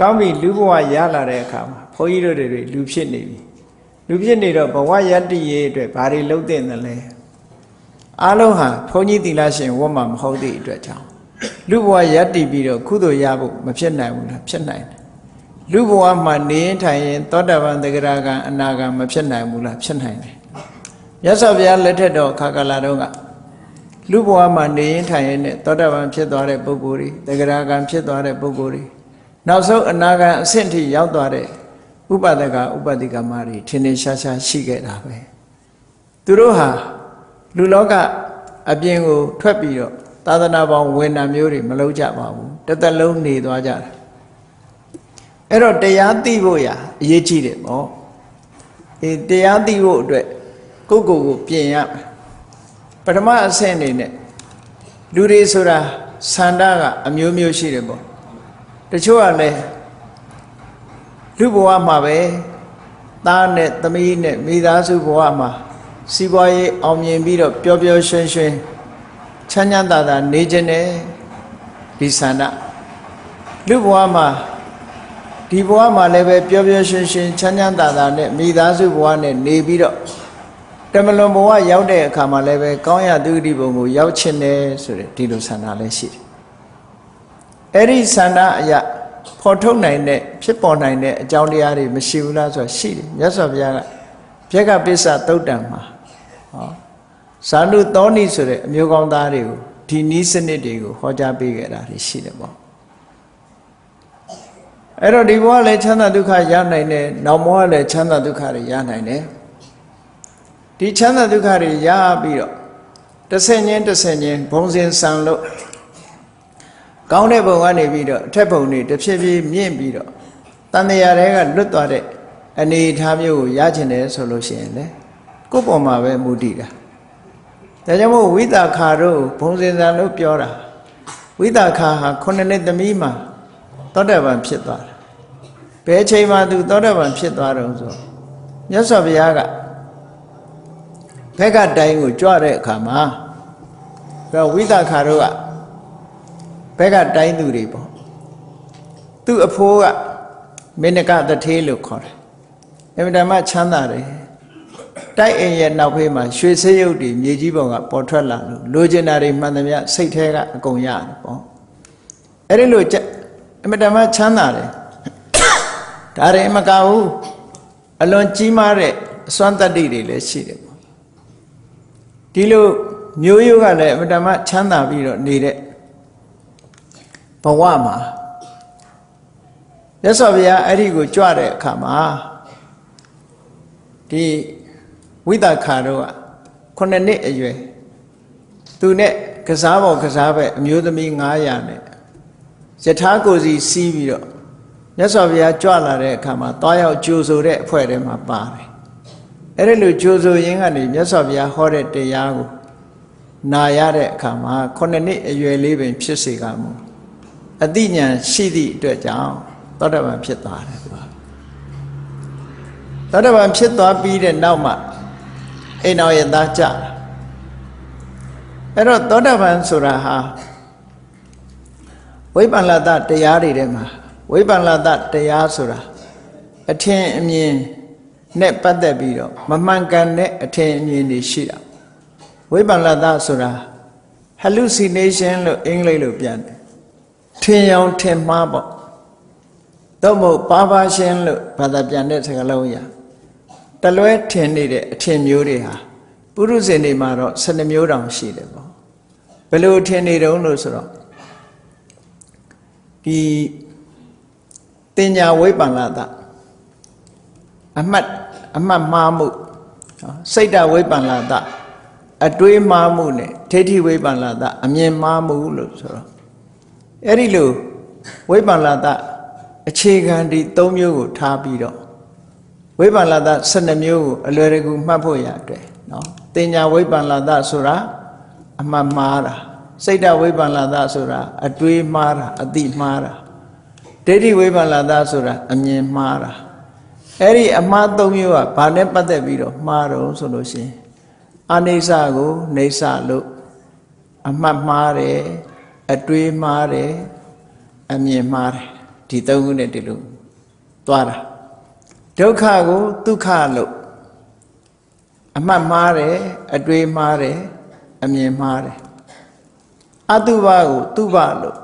ကောင်းပြီလူဘဝရလာတဲ့အခါမှာဘုန်းကြီးတို့တွေလူဖြစ်နေပြီလူဖြစ်နေတော့ဘဝယတ္တိရေးအတွက်ဘာတွေလုပ်တဲ့သလဲအားလုံးဟာဘုန်းကြီးသီလရှင်ဝတ်မှာမဟုတ်သည့်အတွက်ကြောင့်လူဘဝယတ္တိပြီးတော့ကုသိုလ်ရဖို့မဖြစ်နိုင်ဘူးလားဖြစ်နိုင်တယ်လူဘဝမှာနေရင်ထိုင်ရင်သောတာပန်သဂရာကံအနာကံမဖြစ်နိုင်ဘူးလားဖြစ်နိုင်တယ်မြတ်စွာဘုရားလက်ထက်တော်ခါကလာတော့ကလူဘဝမှာနေရင်ထိုင်ရင်နဲ့သောတာပန်ဖြစ်သွားတဲ့ပုဂ္ဂိုလ်တွေသဂရာကံဖြစ်သွားတဲ့ပုဂ္ဂိုလ်တွေ နောက်ဆုံးအနာဂံအဆင့်ထိရောက်သွားတဲ့ဥပဒကဥပတိကမတွေထင်ထင်ရှားရှားရှိခဲ့တာပဲသူတို့ဟာလူလောကအပြင်ကိုထွက်ပြီးတော့သာသနာပေါင်းဝင်တာမျိုးတွေမလုပ်ကြပါဘူးတစ်သက်လုံးနေသွားကြတယ်အဲ့တော့တရားသိဖို့ရာအရေးကြီးတယ်ပေါ့အေးတရားသိဖို့အတွက်ကိုယ့်ကိုယ်ကိုပြင်ရမယ်ပထမအဆင့်အနေနဲ့လူတွေဆိုတာဆန္ဒကအမျိုးမျိုးရှိတယ်ပေါ့ တချို့ကလည်းလူဘဝမှာပဲသားနဲ့သမီးနဲ့မိသားစုဘဝမှာစီးပွားရေးအောင်မြင်ပြီးတော့ပျော်ပျော်ရွှင်ရွှင်ချမ်းချမ်းသာသာနေခြင်းနဲ့ဒီဆန္ဒလူဘဝမှာဒီဘဝမှာလည်းပဲပျော်ပျော်ရွှင်ရွှင်ချမ်းချမ်းသာသာနဲ့မိသားစုဘဝနဲ့နေပြီးတော့တမလွန်ဘဝရောက်တဲ့အခါမှာလည်းပဲကောင်းရသူတိဘုံကိုရောက်ချင်တယ်ဆိုတဲ့ဒီလိုဆန္ဒလည်းရှိတယ် အဲ့ဒီဆန္ဒအရာဖော်ထုတ်နိုင်တဲ့ဖြစ်ပေါ်နိုင်တဲ့အကြောင်းတရားတွေမရှိဘူးလားဆိုတော့ရှိတယ်မြတ်စွာဘုရားကပြက်ကပစ္စသုတ်တံမှာဟောဇာနုသောဏိဆိုတဲ့အမျိုးကောင်းသားတွေကိုဒီနီးစနစ်တွေကိုဟောကြားပေးခဲ့တာတွေရှိတယ်ပေါ့အဲ့တော့ဒီဘဝလည်းချမ်းသာဒုက္ခရနိုင်တယ်နောက်ဘဝလည်းချမ်းသာဒုက္ခတွေရနိုင်တယ်ဒီချမ်းသာဒုက္ခတွေရပြီးတော့တစ်ဆင့်ချင်းတစ်ဆင့်ချင်းဘုံစင်ဆံလို့ ကောင်းတဲ့ဘုံကနေပြီးတော့အထက်ဘုံတွေတစ်ဖြည်းဖြည်းမြင့်ပြီးတော့တန်တရားတွေကလွတ်သွားတဲ့အနေအထားမျိုးကိုရချင်တယ်ဆိုလို့ရှိရင်လေကိုယ့်ပေါ်မှာပဲမူတည်တာဒါကြောင့်မို့ဝိတာခါတို့ဘုံစင်ဆံလို့ပြောတာဝိတာခါဟာခုနှစ်နှစ်သမီးမှာသောတာပန်ဖြစ်သွားတာဘယ်ချိန်မှသူသောတာပန်ဖြစ်သွားတော့ဆိုမြတ်စွာဘုရားကဘက်ကတိုင်းကိုကြွတဲ့အခါမှာဒါဝိသခါတို့က ဘက်ကတိုင်းသူတွေပေါ့သူ့အဖိုးကမေနကတထေးလို့ခေါ်တယ်အမြဲတမ်းချမ်းသာတယ်တိုက်အိမ်ရဲ့နောက်ဖေးမှာရွှေဆေးရုပ်တွေမြေကြီးပေါ်ကပေါ်ထွက်လာလို့လိုချင်တာတွေမှန်သမျှစိတ်แท้ကအကုန်ရတယ်ပေါ့အဲ့ဒီလိုအမြဲတမ်းချမ်းသာတယ်ဒါတွေမကဘူးအလွန်ကြီးမားတဲ့အစွမ်းတတ္တိတွေလည်းရှိတယ်ပေါ့ဒီလိုမျိုးရိုးကလည်းအမတမချမ်းသာပြီးတော့နေတဲ့ ဘဝမှာမြတ်စွာဘုရားအဲ့ဒီကိုကြွတဲ့အခါမှာဒီဝိသခါတော့ခုနှစ်နှစ်အရွယ်သူနဲ့ကစားပေါ်ကစားပဲအမျိုးသမီး900နဲ့ယထာကိုစီစီးပြီးတော့မြတ်စွာဘုရားကြွလာတဲ့အခါမှာတောရောက်ကြိုဆိုတဲ့အဖွဲ့ထဲမှာပါတယ်အဲ့ဒီလိုကြိုဆိုရင်းကနေမြတ်စွာဘုရားဟောတဲ့တရားကိုနာရတဲ့အခါမှာခုနှစ်နှစ်အရွယ်လေးပင်ဖြစ်စေကမူ အတိညာဏ်ရှိသည့်အတွက်ကြောင့်သောတပန်ဖြစ်သွားတယ်သူကသောတပန်ဖြစ်သွားပြီးတဲ့နောက်မှာအိမ်တော်ရဲ့သားကြတာအဲ့တော့သောတပန်ဆိုတာဟာဝိပ္ပန္နတတရားတွေထဲမှာဝိပ္ပန္နတတရားဆိုတာအထင်အမြင်နဲ့ပတ်သက်ပြီးတော့မမှန်ကန်တဲ့အထင်အမြင်တွေရှိတာဝိပ္ပန္နတဆိုတာ hallucination လို့အင်္ဂလိပ်လိုပြန်တယ် ထင်ရောင်ထင်မှားပေါ့တော့မဟုတ်ပါပါရှင်းလို့ဘာသာပြန်တဲ့စကားလုံးရတလွဲထင်နေတဲ့အထင်မျိုးတွေဟာပုရုဇဉ်တွေမှာတော့12မျိုးတောင်ရှိတယ်ပေါ့ဘယ်လိုထင်နေတုံးလို့ဆိုတော့ဒီတင်ညာဝိပ္ပန္နတအမှတ်အမှတ်မှားမှုစိတ်တဝိပ္ပန္နတအတွေးမှားမှုနဲ့ဒိဋ္ဌိဝိပ္ပန္နတအမြင်မှားမှုလို့ဆိုတော့ အဲ့ဒီလိုဝိပ္ပန္နတအခြေခံဒီ၃မျိုးကိုထားပြီးတော့ဝိပ္ပန္နတ12မျိုးကိုအလွယ်တကူမှတ်ဖို့ရအတွက်နော်တင်ညာဝိပ္ပန္နတဆိုတာအမှတ်မှားတာစိတ်တဝိပ္ပန္နတဆိုတာအတွေးမှားတာအတိမှားတာဒိဋ္ဌိဝိပ္ပန္နတဆိုတာအမြင်မှားတာအဲ့ဒီအမှား၃မျိုးကဘာနဲ့ပတ်သက်ပြီးတော့မှားတော့ဆိုလို့ရှိရင်အနိစ္စကိုနေစ္စလို့အမှတ်မှားတယ် အတွေးမှားတယ်အမြင်မှားတယ်ဒီသုံးခုနဲ့ဒီလိုသွားတာဒုက္ခကိုဒုက္ခလို့အမှတ်မှားတယ်အတွေ့မှားတယ်အမြင်မှားတယ်အတုပကိုတုပလို့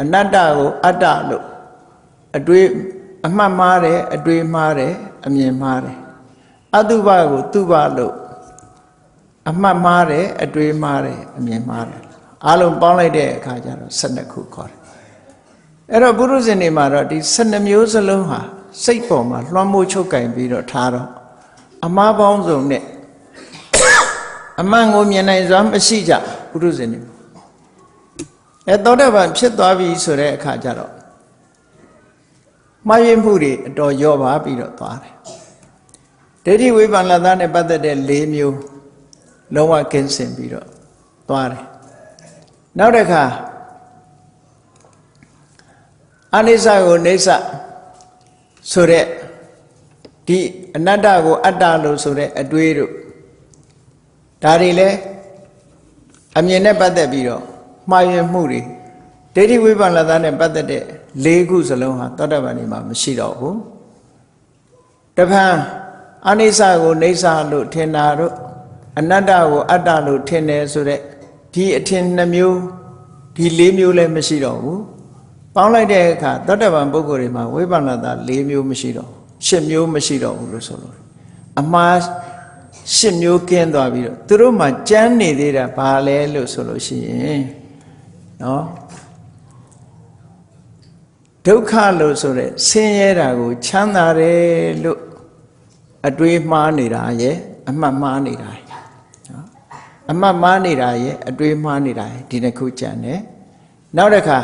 အနတ္တကိုအတ္တလို့အတွေ့အမှတ်မှားတယ်အတွေ့မှားတယ်အမြင်မှားတယ်အတုပကိုတုပလို့အမှတ်မှားတယ်အတွေ့မှားတယ်အမြင်မှားတယ် အလုံးပေါင်းလိုက်တဲ့အခါကျတော့12ခုခေါ်တယ်အဲ့တော့ပုရုဇဉ်တွေမှာတော့ဒီ12မျိုးစလုံးဟာစိတ်ပေါ်မှာလွှမ်းမိုးချုပ်ကင်ပြီးတော့ထားတော့အမားပေါင်းစုံနဲ့အမှန်ကိုမြင်နိုင်စွာမရှိကြပုရုဇဉ်တွေအဲသောတပန်ဖြစ်သွားပြီဆိုတဲ့အခါကျတော့မှားယွင်းမှုတွေအတော်လျော့ပါပြီးတော့သွားတယ်ဒိဋ္ဌိဝိပန္နသားနဲ့ပတ်သက်တဲ့၄မျိုးလုံးဝကင်းစင်ပြီးတော့သွားတယ် နောက်တစ်ခါအနိစ္စကိုနေစ္စဆိုတဲ့ဒီအနတ္တကိုအတ္တလို့ဆိုတဲ့အတွေးတို့ဒါတွေလည်းအမြင်နဲ့ပတ်သက်ပြီးတော့မှားယွင်းမှုတွေဒိဋ္ဌိဝိပန္နသားနဲ့ပတ်သက်တဲ့၄ခုစလုံးဟာသောတပန်ဒီမှာမရှိတော့ဘူးတပံအနိစ္စကိုနေစ္စလို့ထင်တာတို့အနတ္တကိုအတ္တလို့ထင်တယ်ဆိုတဲ့ ဒီအထင်နှမျိုးဒီ၄မျိုးလည်းမရှိတော့ဘူးပေါင်းလိုက်တဲ့အခါသောတပန်ပုဂ္ဂိုလ်တွေမှာဝိပန္နတာ၄မျိုးမရှိတော့၈မျိုးမရှိတော့ဘူးလို့ဆိုလို့အမှား၈မျိုးကင်းသွားပြီးတော့သူတို့မှကြမ်းနေသေးတာဘာလဲလို့ဆိုလို့ရှိရင်နော်ဒုက္ခလို့ဆိုတဲ့ဆင်းရဲတာကို ချမ်းသာတယ်လို့အတွေးမှားနေတာရဲ့အမှတ်မှားနေတာရဲ့နော် အမှတ်မှားနေတာရဲ့အတွေးမှားနေတာရဲ့ဒီနှစ်ခုကြံတယ်နောက်တစ်ခါ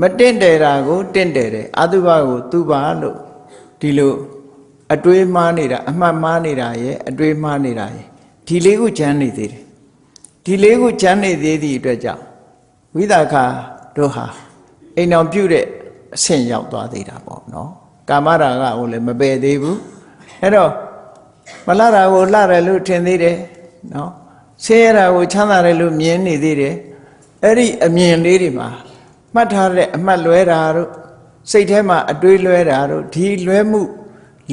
မတင့်တယ်တာကိုတင့်တယ်တယ်အတုပကိုသူပါလို့ဒီလိုအတွေးမှားနေတာအမှတ်မှားနေတာရဲ့အတွေးမှားနေတာရဲ့ဒီလေးခုကြမ်းနေသေးတယ်ဒီလေးခုကြမ်းနေသေးသည့်အတွက်ကြောင့်ဝိသခာတို့ဟာအိမ်အောင်ပြုတ်တဲ့အဆင့်ရောက်သွားသေးတာပေါ့နော်ကာမရာဂကိုလည်းမပယ်သေးဘူးအဲ့တော့မလှတာကိုလှတယ်လို့ထင်သေးတယ်နော် ဆင်းရဲတာကိုချမ်းသာတယ်လို့မြင်နေသေးတယ်အဲ့ဒီအမြင်လေးတွေမှာမှတ်ထားတဲ့အမှတ်လွဲတာတို့စိတ်ထဲမှာအတွေးလွဲတာတို့ဒီလွဲမှု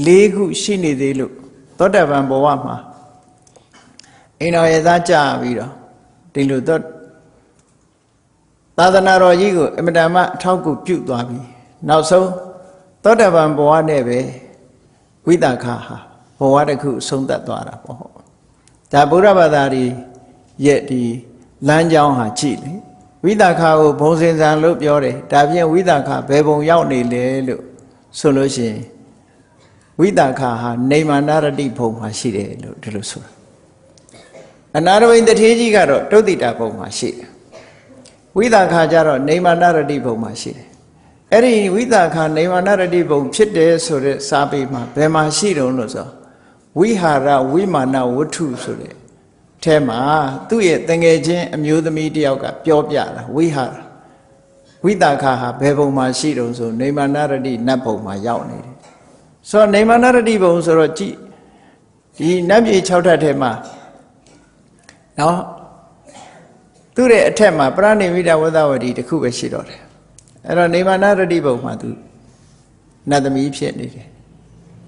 ၄ခုရှိနေသေးလို့သောတပန်ဘဝမှာအိမ်တော်ရဲ့သားကြာပြီးတော့ဒီလိုတော့သာသနာတော်ကြီးကိုအမတန်မှအထောက်ကူပြုသွားပြီနောက်ဆုံးသောတပန်ဘဝနဲ့ပဲဝိသခာဟာဘဝတစ်ခုဆုံးသက်သွားတာပေါ့ ဒါဗုဒ္ဓဘာသာကြီးရဲ့ဒီလမ်းကြောင်းဟာကြည့်လေဝိသခာကိုဘုံစင်စံလို့ပြောတယ်ဒါဖြင့်ဝိသခာဘယ်ဘုံရောက်နေလဲလို့ဆိုလို့ရှိရင်ဝိသခာဟာနေမာနရတိဘုံမှာရှိတယ်လို့ဒီလိုဆိုတာအနာရဝိန်တထေးကြီးကတော့တုတ်တိတာဘုံမှာရှိတယ်ဝိသခာကျတော့နေမာနရတိဘုံမှာရှိတယ်အဲ့ဒီဝိသခာနေမာနရတိဘုံဖြစ်တယ်ဆိုတဲ့စာပေမှာဘယ်မှာရှိတုံးလို့ဆို ဝိဟာရဝိမာနဝတ္ထုဆိုတဲ့အဲမှာသူ့ရဲ့တငယ်ချင်းအမျိုးသမီးတယောက်ကပြောပြတာဝိဟာရဝိသခာဟာဘယ်ဘုံမှာရှိတုံးဆိုနေမာနရတိနတ်ဘုံမှာရောက်နေတယ်ဆိုတော့နေမာနရတိဘုံဆိုတော့ကြည်ဒီနတ်ပြည်6ထပ်ထဲမှာနော်သူ့ရဲ့အထက်မှာပရဏိမိတဝဒဝတီတခုပဲရှိတော့တယ်အဲ့တော့နေမာနရတိဘုံမှာသူနတ်သမီးဖြစ်နေတယ်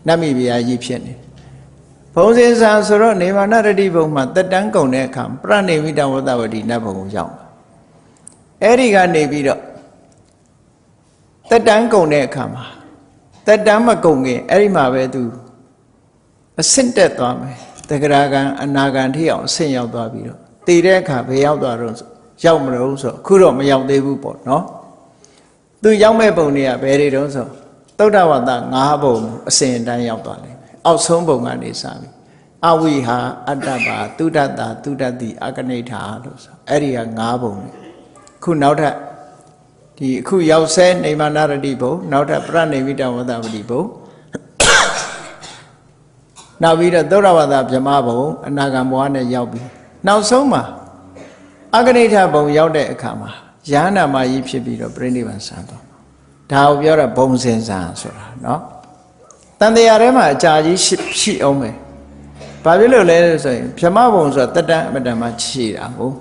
နတ်မိဖုရားကြီးဖြစ်နေတယ် ဘုံစင်ဆာဆိုတော့နေမာနရတိဘုံမှာတက်တန်းကုန်တဲ့အခါပရဏိမိတဝဒဝတီနတ်ဘုံကိုရောက်အဲ့ဒီကနေပြီးတော့တက်တန်းကုန်တဲ့အခါမှာတက်တန်းမကုန်ခင်အဲ့ဒီမှာပဲသူအဆင့်တက်သွားမယ်တဂရကံအနာကံထိအောင်အဆင့်ရောက်သွားပြီးတော့တည်တဲ့အခါဘယ်ရောက်သွားတော့ရောက်မလို့ဆိုအခုတော့မရောက်သေးဘူးပေါ့နော်သူရောက်မဲ့ပုံတွေကဘယ်တွေတုံးဆိုသုဒ္ဓဝါဒ၅ဘုံအစဉ်အတိုင်းရောက်သွားလိမ့်မယ် အောက်ဆုံးဘုံကနေစပြီအဝိဟာအတ္တပါသုဒ္ဓတာသုဒ္ဓတိအကနိဋ္ဌာလို့ဆိုအဲ့ဒီက၅ဘုံခုနောက်ထပ်ဒီအခုရောက်ဆဲနေမနာရတိဘုံနောက်ထပ်ပြဏိမိတဝဒဝတိဘုံနောက်ပြီးတော့သုဒ္ဓဝါဒဗြဟ္မဘုံအနာဂံဘဝနဲ့ရောက်ပြီနောက်ဆုံးမှာအဂနိဋ္ဌဘုံရောက်တဲ့အခါမှာယန္နာမကြီးဖြစ်ပြီးတော့ပြိဋိဘံဆံသွားဒါကိုပြောတာဘုံစင်ဆံဆိုတာเนาะ တန်တရားထဲမှာအကြာကြီးရှိရှိအောင်မယ်ဘာဖြစ်လို့လဲဆိုရင်ဗြဟ္မဘုံဆိုတာတတ္တအမတ္တမခြေတာဟုတ်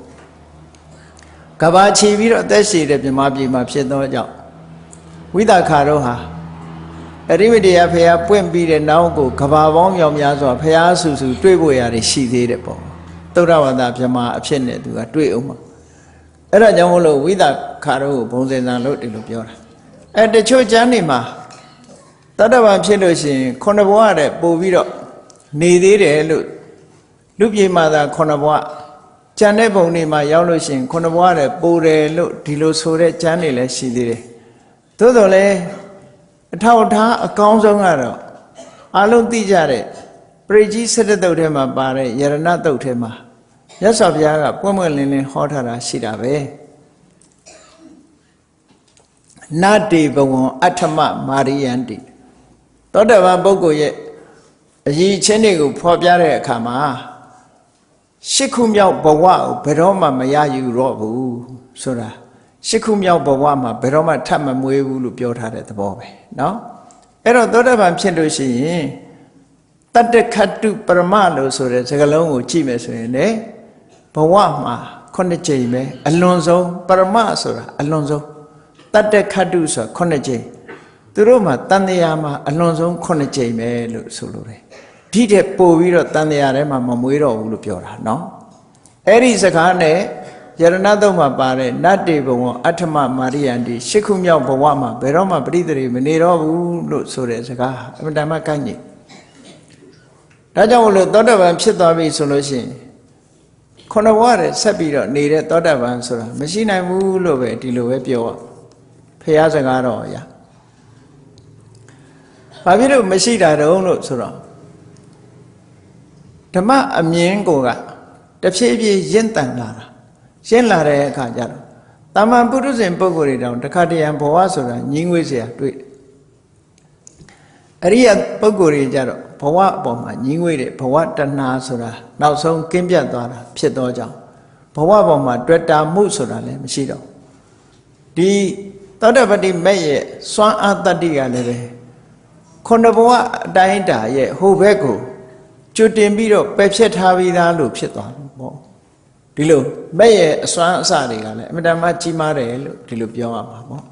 ကဘာခြေပြီးတော့အသက်ရှည်တဲ့ဗြဟ္မပြည်မှာဖြစ်သောကြောင့်ဝိသခါတို့ဟာအရိမတေယဖះပွင့်ပြီးတဲ့နောက်ကိုကဘာပေါင်းမြောင်များစွာဖះဆူဆူတွေ့ဖို့ရတယ်ရှိသေးတယ်ပေါ့သုဒ္ဓဝါဒဗြဟ္မာအဖြစ်နဲ့သူကတွေ့အောင်မှာအဲ့ဒါကြောင့်မလို့ဝိသခါတို့ကိုဘုံစင်စံလို့ဒီလိုပြောတာအဲတချို့ကျမ်းတွေမှာ တတ္တဗံဖြစ်လို့ရှိရင်ခုနှစ်ဘဝတည်းပို့ပြီးတော့နေသေးတယ်လို့လူပြေမာသာခုနှစ်ဘဝကျန်တဲ့ဘုံတွေမှာရောက်လို့ရှိရင်ခုနှစ်ဘဝတည်းပို့တယ်လို့ဒီလိုဆိုတဲ့ကျမ်းတွေလည်းရှိသေးတယ်သို့တော်လည်းအထောက်အထားအကောင်းဆုံးကတော့အလုံးသိကြတဲ့ပရိကြီးစတ္တတုတ်ထဲမှာပါတဲ့ယရဏတုတ်ထဲမှာမြတ်စွာဘုရားကပွင့်ပွင့်လင်းလင်းဟောထားတာရှိတာပဲနတေဘဝံအဋ္ဌမမာရိယန္တိ သောတပန်ပုဂ္ဂိုလ်ရဲ့အရေးချင်းတွေကိုဖော်ပြတဲ့အခါမှာရှစ်ခုမြောက်ဘဝကိုဘယ်တော့မှမရယူတော့ဘူးဆိုတာရှစ်ခုမြောက်ဘဝမှာဘယ်တော့မှထပ်မမွေးဘူးလို့ပြောထားတဲ့သဘောပဲเนาะအဲ့တော့သောတပန်ဖြစ်လို့ရှိရင်တတ္တခတ္တုပရမလို့ဆိုတဲ့စကားလုံးကိုကြည့်မယ်ဆိုရင်လေဘဝမှာခုနှစ်ကြိမ်ပဲအလွန်ဆုံးပရမဆိုတာအလွန်ဆုံးတတ္တခတ္တုဆိုတာခုနှစ်ကြိမ် သူတို့မှာတန်တရားမှာအလွန်ဆုံးခုနှစ်ကြိမ်ပဲလို့ဆိုလိုတယ်ဒီတဲ့ပို့ပြီးတော့တန်တရားထဲမှာမမွေးတော့ဘူးလို့ပြောတာเนาะအဲ့ဒီစကားနဲ့ယရဏတုံမှာပါတဲ့နတ်တေဘဝအဋ္ဌမမာရိယန္တိရှစ်ခုမြောက်ဘဝမှာဘယ်တော့မှပရိသေမနေတော့ဘူးလို့ဆိုတဲ့စကားအမှန်တမ်းကန့်ညိဒါကြောင့်မလို့သောတပန်ဖြစ်သွားပြီဆိုလို့ရှိရင်ခုနဘဝတည်းဆက်ပြီးတော့နေတဲ့သောတပန်ဆိုတာမရှိနိုင်ဘူးလို့ပဲဒီလိုပဲပြောရဖះစကားတော့ရ ဘာဖြစ်လို့မရှိတာတုံးလို့ဆိုတော့ဓမ္မအမြင်ကိုကတဖြည်းဖြည်းရင့်တန်လာတာရှင်းလာတဲ့အခါကျတော့တာမန်ပုရုဇဉ်ပုဂ္ဂိုလ်တွေတောင်တခါတရံဘဝဆိုတာညီငွေเสียတွေ့တယ်အရိယပုဂ္ဂိုလ်တွေကြတော့ဘဝအပေါ်မှာညီငွေတဲ့ဘဝတဏှာဆိုတာနောက်ဆုံးကင်းပြတ်သွားတာဖြစ်သောကြောင့်ဘဝပေါ်မှာတွေ့တာမှုဆိုတာလည်းမရှိတော့ဒီသောတပတိမဲ့ရဲ့စွမ်းအားတတ္တိကလည်းပဲ ခုနဘဝအတိုင်းတာရဲ့ဟိုဘက်ကိုကျွတ်တင်ပြီးတော့ပယ်ဖြတ်ထားပြီးသားလို့ဖြစ်သွားတယ်ပေါ့ဒီလိုမဲ့ရဲ့အစွမ်းအစတွေကလည်းအမြဲတမ်းကြီးမားတယ်လို့ဒီလိုပြောရမှာပေါ့